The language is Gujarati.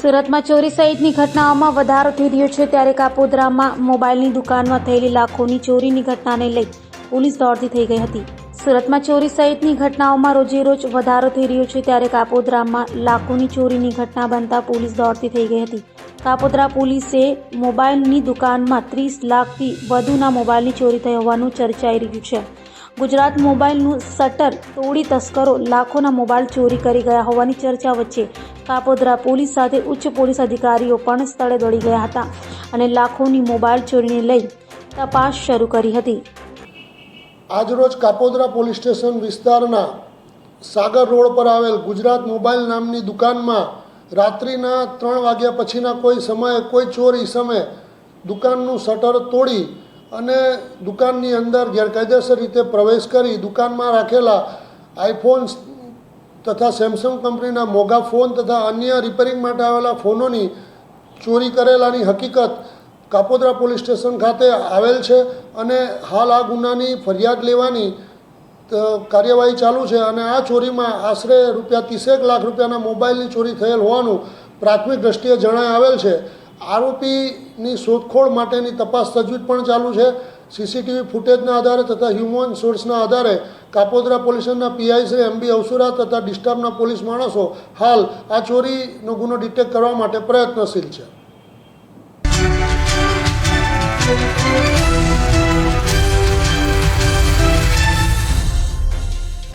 સુરતમાં ચોરી સહિતની ઘટનાઓમાં વધારો થઈ રહ્યો છે ત્યારે કાપોદ્રામાં મોબાઈલની દુકાનમાં થયેલી લાખોની ચોરીની ઘટનાને લઈ પોલીસ દોડતી થઈ ગઈ હતી. સુરતમાં ચોરી સહિતની ઘટનાઓમાં રોજેરોજ વધારો થઈ રહ્યો છે ત્યારે કાપોદ્રામાં લાખોની ચોરીની ઘટના બનતા પોલીસ દોડતી થઈ ગઈ હતી. કાપોદ્રા પોલીસે મોબાઈલની દુકાનમાં ત્રીસ લાખથી વધુના મોબાઈલની ચોરી થઈ હોવાનું ચર્ચાઈ રહ્યું છે. ગુજરાત મોબાઈલનું શટર તોડી તસ્કરો લાખોના મોબાઈલ ચોરી કરી ગયા હોવાની ચર્ચા વચ્ચે કાપોદ્રા પોલીસ સાથે ઉચ્ચ પોલીસ અધિકારીઓ પણ સ્થળે દોડી ગયા હતા અને લાખોની મોબાઈલ ચોરીને લઈ તપાસ શરૂ કરી હતી. આજરોજ કાપોદ્રા પોલીસ સ્ટેશન વિસ્તારના સાગર રોડ પર આવેલ ગુજરાત મોબાઈલ નામની દુકાનમાં રાત્રિના ત્રણ વાગ્યા પછીના કોઈ સમયે કોઈ ચોર ઈસમે દુકાનનું શટર તોડી અને દુકાનની અંદર ગેરકાયદેસર રીતે પ્રવેશ કરી દુકાનમાં રાખેલા આઈફોન્સ તથા સેમસંગ કંપનીના મોંઘા ફોન તથા અન્ય રિપેરિંગ માટે આવેલા ફોનોની ચોરી કરેલાની હકીકત કાપોદ્રા પોલીસ સ્ટેશન ખાતે આવેલ છે અને હાલ આ ગુનાની ફરિયાદ લેવાની કાર્યવાહી ચાલુ છે અને આ ચોરીમાં આશરે રૂપિયા ત્રીસેક લાખ રૂપિયાના મોબાઈલની ચોરી થયેલ હોવાનું પ્રાથમિક દ્રષ્ટિએ જણાય આવેલ છે. આરોપીની શોધખોળ માટેની તપાસ તજવીજ પણ ચાલુ છે. સીસીટીવી ફૂટેજના આધારે તથા હ્યુમન સોર્સના આધારે કાપોદ્રા પોલીસના પીઆઈ શ્રી એમ અવસુરા તથા ડિસ્ટર્બના પોલીસ માણસો હાલ આ ચોરીનો ગુનો ડિટેક્ટ કરવા માટે પ્રયત્નશીલ છે.